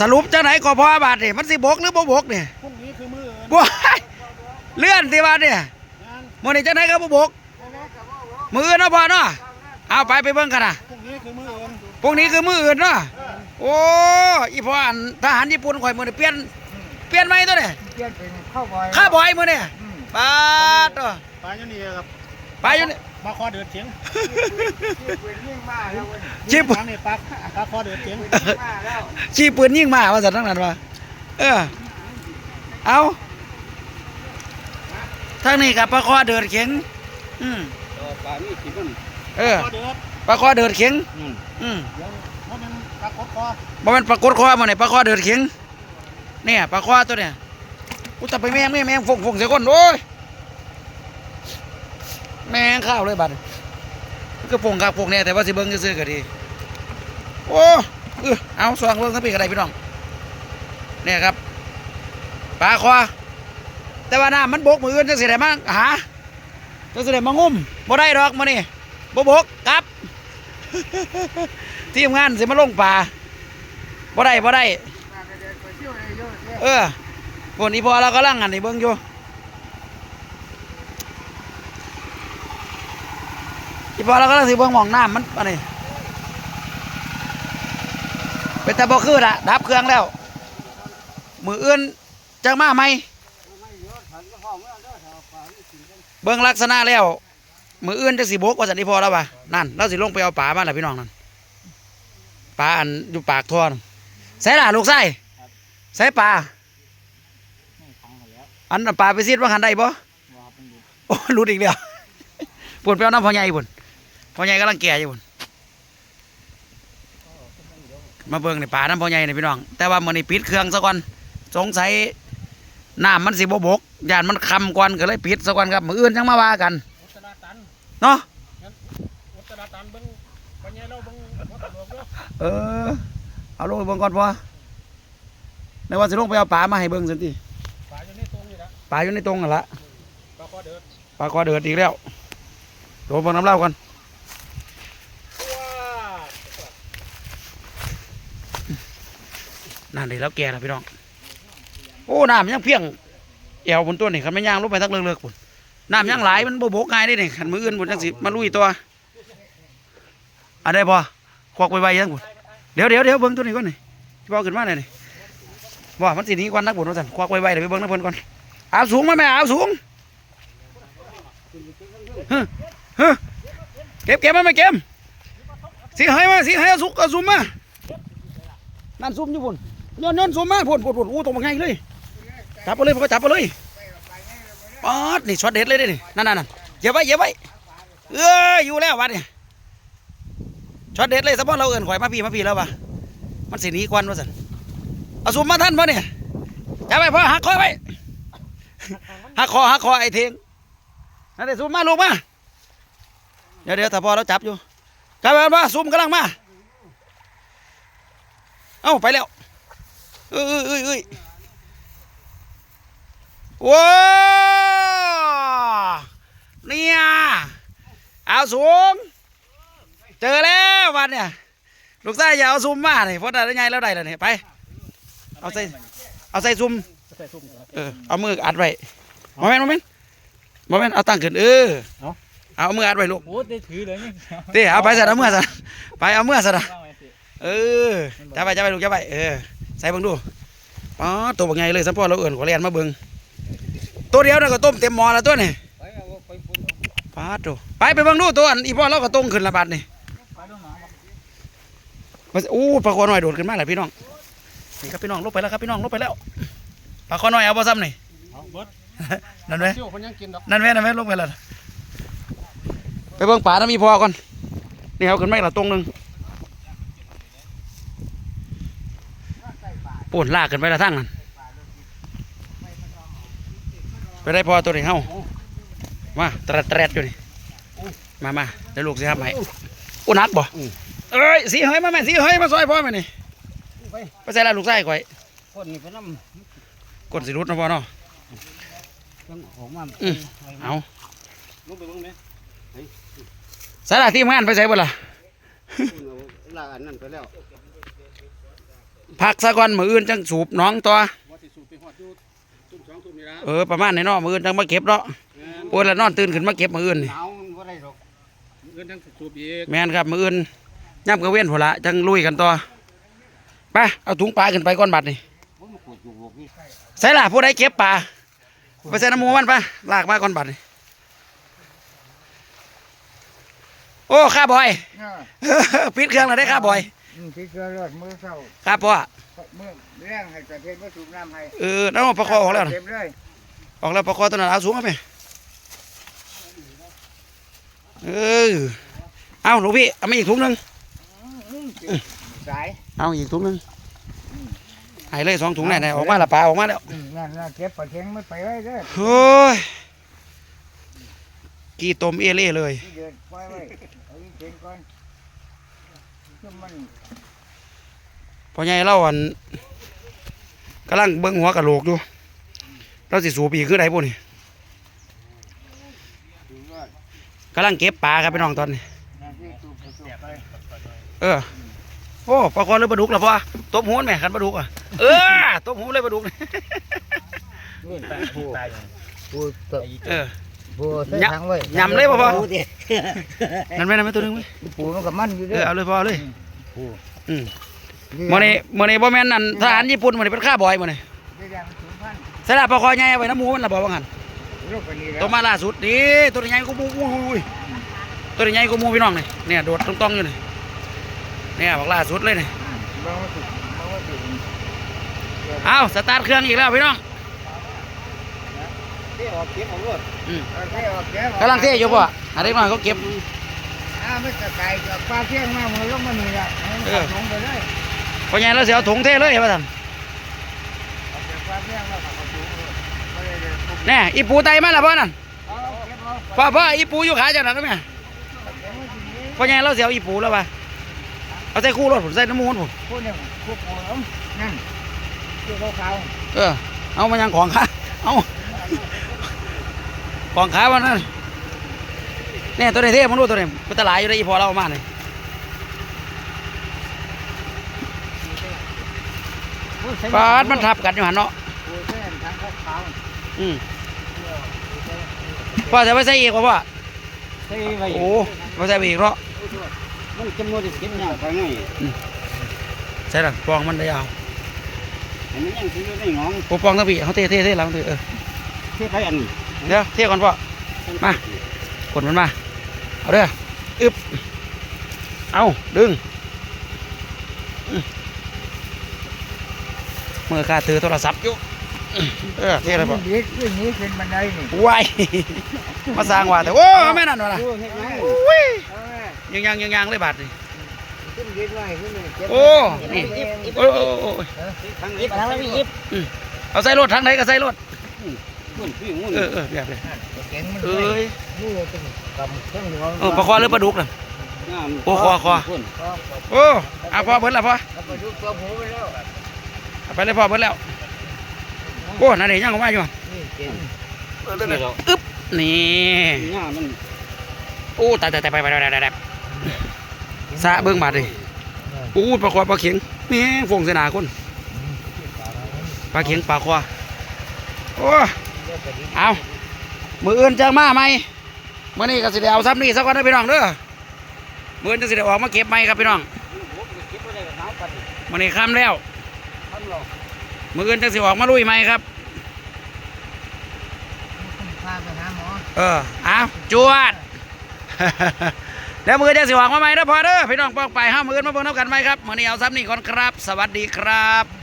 สรุปจังไหนก็พอบาดนี่มันสิบกหรือบ่บกนี่พรุ่งนี้คือมืออื่นบ่เลื่อนสิบาดเนี่ยงานมื้อนี้จังไหนก็บ่บกมื้ออื่นเนาะพ่อเนาะเอาไปไปเบิ่งกันนะพรุ่งนี้คือมืออื่นพวกนี้คือมื้ออื่นเนาะโอ้อีพ่ออันทหารญี่ปุ่นข่อยมื้อนี้เปลี่ยนเปลี่ยนใหม่ตัวนี่เปลี่ยนเป็นข้าวบอยข้าบอยมื้อนี่ปาดตัวปลาอยู่นี่ครับไปอยู่นี่ ปลาคอเดือดเฉียงเป็นยิ่งมากแล้วเว้ยชิบปลานี่ปลาปลาคอเดือดเฉียงมากแล้วชี้ปืนยิงมาว่าสัตว์ทั้งนั้นว่าเออเอาทางนี้กับปลาคอเดินเข็งอืมปลานี่ขีดมันเออคอเดือดปลาคอเดินเข็งอืมอืมเดี๋ยวเพราะมันปลากดคอบ่แมันปลากดคอมาเนี่ยปลาคอเดินเข็งเนี่ยปลาคอตัวเนี่ยกูจะไปแม่งแม่งแม่งฟงฟงเสียคนโอ้ย แม่งข้าวเลยบัดก็ฟงครับฟงเนี่ยแต่ว่าสิเบิ้งซื้อก็ดี โอ้เออเอาสว่างเบิ้งทั้งปีก็ไดพี่น้องเนี่ยครับปลาคอแต่ว่าน้ำมันบกมืออื่นจังสิได้มาหาจังสิได้มางุ่มบ่ได้ดอกมานี่บ่บกกลับทีมงานสิมาลงป่าบ่ได้บ่ได้ เออพวกนี้พอเรากำลังอันนี้เบิ่งอยู่ อีพอเรากำลังสิเบิ่งหมองน้ำมันอันนี้เป็นแต่บ่คือละดับเครื่องแล้ว มืออื่นจังมาไหมเบิ่งลักษณะแล้ว มืออื่นจะสิบกว่าสันนิพอแล้วป่ะนั่นเราสิลงไปเอาป่ามาแหละพี่น้องนั่นป่าอันอยู่ปากท่อนใส่ละลูกไส้ใส่ป่าอันป่าไปซีดว่าหันได้บ่โอ้หลุดอีกแล้วปุ่นไปเอาน้ำพอใหญ่ปุ่น พ่อใหญ่กำลังแก่อยู่ปุ่นมาเบิ่งในป่าน้ำพ่อใหญ่ในพี่น้อง แต่ว่ามื้อนี้ปิดเครื่องซะก่อนสงสัยน้ำมันสิบบกยานมันคำก่อนก็เลยปิดซะก่อนครับมืออื่นจังมาว่ากันเนาะอุตราตันเบิ้งปัญญาเราเบิ้งวัดตลกเด้ออเอาลงเบิ่งก่อนพอในว่าสิลงไปเอาปลามาให้เบิ่งสันติปลาอยู่ในตรงนี่ละปลาอยู่ในตรงนั่นละปลาคอเดือดปลาคอเดือดอีกแล้วโดนเบิ่งน้ำเล่าก่อน ว้า นั่นเดี๋ยแล้วแก่แล้วพี่น้อง โอ้น้ำยังเพียงเอวบนตัวนี่คันไม่ย่างลงไปทักเลิกๆปุ่นน้ำยังหลายมันโบกง่ายได้นี่ขันมืออื่นปุ่นจังสิมาลุยตัวอันใดพอควักไวยังปุ่นเดี๋ยวเดี๋ยวเดี๋ยวเบิ่งตัวนี้ก่อนนี่ที่บอกขึ้นมาหน่อยนี่ว่ามันสิหนี้กวันนักบุญว่าสั่นควักไวๆเดี๋ยวไปเบิ่งนักบุญก่อนเอาสูงมาแม่เอาสูงเฮ้เฮ้เก็บเก็บมาไม่เก็บสีให้มาสีให้เอาสุกเอาซุ่มมานั่นซุ่มอยู่ปุ่น ย้อนย้อนซุ่มมาพุ่นพ่นพ่นอู้ตรงมาไงเลยจับไปเลยพวกก็จับไปเลยป๊อดนี่ช็อตเด็ดเลยนี่นั่นนั่นเยียบไว้เยียบไว้เอ้ยอยู่แล้ววัดนี่ยช็อตเด็ดเลยสมมติเราเอื่นข่อยมาพี่มาพี่แล้วปะมันสีนี้ควันว่าสันเอาซุ่มมาท่านพ่อเนี่ยจับไปพ่อหักคอไว้หักคอหักคอไอ้เทงนั่นเดี๋ยวซุ่มมาลูกมาเดี๋ยวเดี๋ยวถ้าพอเราจับอยู่จับไปมาซุ่มกำลังมาเอ้าไปแล้ว เอ้ยเอ้ยเอ้ยเอ้ยว้าวเนี่ยเอาสูง เจอแล้ววันเนี่ยลูกชายอย่าเอาซุ่มมาเนี่ยเพราะได้ไงแล้วได้แล้วเนี่ยไป เอาใส่เอาใส่ซุ่มใส่ทุ่มเออเอามืออัดไว้โมเมนต์โมเมนต์โมเมนต์เอาตั้งขึ้นเออเอามืออัดไว้ลูกโอ้ได้ถือเลยนี่เต้เอาไปซะเอามือซะไปเอามือซะนะเออจับไปจับไปลูกจับไปเออ ใส่เบิ่งดูอ๋อตัวบักใหญ่เลยสัมพอเราเอื่นขอเรียนมาเบิ่งตัวเดียวน่ะก็ต้มเต็มหม้อแล้วตัวนี่ไปเอาไปฝุ่นปาดโตไปไปเบิ่งดูตัวอันอีพ่อเราก็ต้มขึ้นละบาดนี่ไปดูหนังมันอู้ปลาคอน้อยโดดขึ้นมาแล้วพี่น้องนี่ครับพี่น้องลงไปแล้วครับพี่น้องลงไปแล้วปลาคอน้อยเอาบ่ซ้ำนี่เอาเบิดนั่นไหมเชี่ยวคนยังกินดอกนั่นแม่นั่นแม่ลงไปแล้วไปเบิ่งป่าน้ำมีพอก่อนนี่เอาขึ้นไม่ละตรงหนึ่ง ปวดลากขึ้นไปละทั้งนั้นไปได้พอตัวนี้เฮามาตระแตรดอยู่นี่มามาเดี๋ยวลูกสิครับให้อุนักบ่เอ้ยสีเฮ้ยมาแม่สีเฮ้ยมาซอยพ่อแม่นี่ไปใส่ละลูกไส้ก่อยคนนี้ก็น้ำกดสิรุดนะพ่อเนาะำต้องอาอืมเอาลงไปเบิ่งไหมใส่ละทีมงานไปใส่บ่ล่ะลาอันนั้นไปแล้ว พักซะก่อนมื้ออื่นจังสูบหน้องต่อว่าสิสูบไปฮอดอยู่ทุ่มสองทุ่มนี่ละเออประมาณนี้เนาะมื้ออื่นจังมาเก็บเนาะโอ้ยแล้วนอนตื่นขึ้นมาเก็บมื้ออื่นนี่หนาวมันบ่ได้หรอกเงินทั้งสูบอีกแม่นครับมื้ออื่นย่ำกระเว้นพุ่นละจังลุยกันต่อไปเอาถุงปลาขึ้นไปก่อนบัดนี่มันมาขูดอยู่บกนี่ใส่ล่ะผู้ใดเก็บปลาไปใส่น้ำหมูมันปะลากมาก่อนบัดนี่โอ้ข้าบอยปิดเครื่องแล้วได้ข้าบอย ที่เกลือรดมือเศร้าครับพ่อมือเรื่องให้กระเทียมมาสูบน้ำให้เออน้องประคอออกแล้วนะเต็มเลยออกแล้วประคอตัวนั้นเอาสูงเอาไปเออเอาหนูพี่เอามาอีกถุงหนึงสายเอาอีกถุงหนึงให้เลยสองถุงแน่ๆออกมาและปลาออกมาแล้วอืมนั่นน่ะเก็บปลาเค็งไม่ไปไว้เด้อโอ้ยกี่ตมเอเล่เลย พอใหญ่เล่าอันกำลังเบิ้งหัวกะโหลกอยู่เราสิสูบอีกคือไดปุ่นี่ดูรอดกำลังเก็บปลาครับพี่น้องตอนนี้ เออ โอ้ปลาคอเลยปลาดุกแล้วพ่อตบหัวมันแม่ขันปลาดุกอะ เออตบหัวเลยปลาดุกนู่นผู้ผู้เตะเอ อผู้ใส่ยำถังไว้ยำเลยบ่พ่อผู้ดินั่นไหมนั่นไหมตัวหนึงไหมผู้มันก็มันอยู่เอเด้อเอาเลยพ่อเอาเลยผู้อืมมื่อนี้มื่อนี้บ่แม่นนั่นทหารญี่ปุ่นมื่อนี้เป็นข้าบอยมื่อนี้ได้ยังสูงพันใส่ละปลาคอใหญ่เอาไว้น้ำหมูมันละบอกว่างั้นลูกคนนี้แล้วตัวมาล่าสุดนี่ตัวใหญ่กูมูอุ้ยอุ้ยตัวใหญ่กูมูพี่น้องนี่เนี่ยโดดตรงๆอยู่นี่เนี่ยบอกล่าสุดเลยนี่บางวันสุดบางวันสุด เอาสตาร์ทเครื่องอีกแล้วพี่น้องเที่ยวออกเก็บเอารถอืมเออเที่ยวออกเก็บกำลังเทอยู่ป่ะอันนี้น้อยเขาเก็บอ่าไม่จะไกลจากปลาเที่ยงมามือลงมาหนึ่งละเออลงไปเลยพอใหญ่เราเสียเอาถุงเทเลยว่าท่านออกจากปลาเที่ยงมาขับสูงเลยไม่ได้เลยปุ๊บแน่อีปูไตมาแล้วพ่อนั่นเอาเก็บเอาพ่อพ่ออีปูอยู่ขาจากนั้นไหมเก็บไว้ทีนี้พอใหญ่เราเสียเอาอีปูแล้วป่ะเอาใส่คู่รถผมใส่น้ำมูนผมพูดเนี่ยพูดโอ้ยนั่นชื่อเขาเขาเออเอามายังของขาเอา ของขาวันนั้นเนี่ยตัวไหนเท่มึงดูตัวไหนเป็นตะหลายอยู่ได้อีพอเราเอามาเลยปาดมันทับกันอยู่หันเนาะพูดเส้นทางเขาเขาอืมพ่อจะไปใส่อีกป่ะพ่อใช่ไหมโอ้ไปใส่ไปอีกเนาะมันจำนวนที่กินเนี่ยไปไงใช่หรอปองมันได้ยาวอันนี้ยังซื้อได้งองโอ้ปองตะบีเขาเท่เท่เท่หลังเท่เออเที่ยวไปอันนี้ เดี๋ยวเท่ก่อนพ่อมากดมันมา เอาเด้ออึบเอาดึงอืมมือขาถือโทรศัพท์อยู่อืมเออเท่เลยพ่อนี้ขึ้นนี้ขึ้นบันไดนี่วายมาสร้างว่าแต่โอ้แม่นั่นวะนะดูเห็นไหมอุ้ยเออยังยังยังยังเลยบาดนี่ขึ้นดินไว้ขึ้นเลยเก็บโอ้นี่โอ้ยโอ้ยโอ้ยทางยิบทางแล้วยิบเอาใส่รถทางไหนก็ใส่รถ มุ่นพี่มุ่นเออเออแบบเลยเก่งมันเอ้ยนี่เป็นกำเครื่องหัวเออปลาคอหรือปลาดุกน่ะโอ้คอคอโอ้เอาพอเบิดแล้วพอแล้วไปดูตัวหูไปแล้วไปเลยพอเบิดแล้วโอ้นั่นเองยังออกมาอยู่อึ๊บนี่โอ้ตายตายตายไปไปไปไปไปสะเบิ้งบาดดิโอ้ปลาคอปลาเข็งแม่ฟงเสนาคนปลาเข็งปลาคอโอ้ เอามืออื่นจะมาไหมมื่อนี้ก็สิได้เอาซ้ำนี่สักวันนะพี่น้องเด้อมืออื่นจะสิได้ออกมาเก็บไหมครับพี่น้องคิดว่าได้กับน้ำปันมื่อนี้ค่ำแล้วทำหรอกมืออื่นจะสิออกมาลุยไหมครับพาไปหาหมอเออเอาจวดแล้วมือจะสิออกมาไหมนะพอเด้อพี่น้องปองไปห้ามือมาเบิ่งน้ำกันไหมครับมื่อนี้เอาซ้ำนี่ก่อนครับ สวัสดีครับ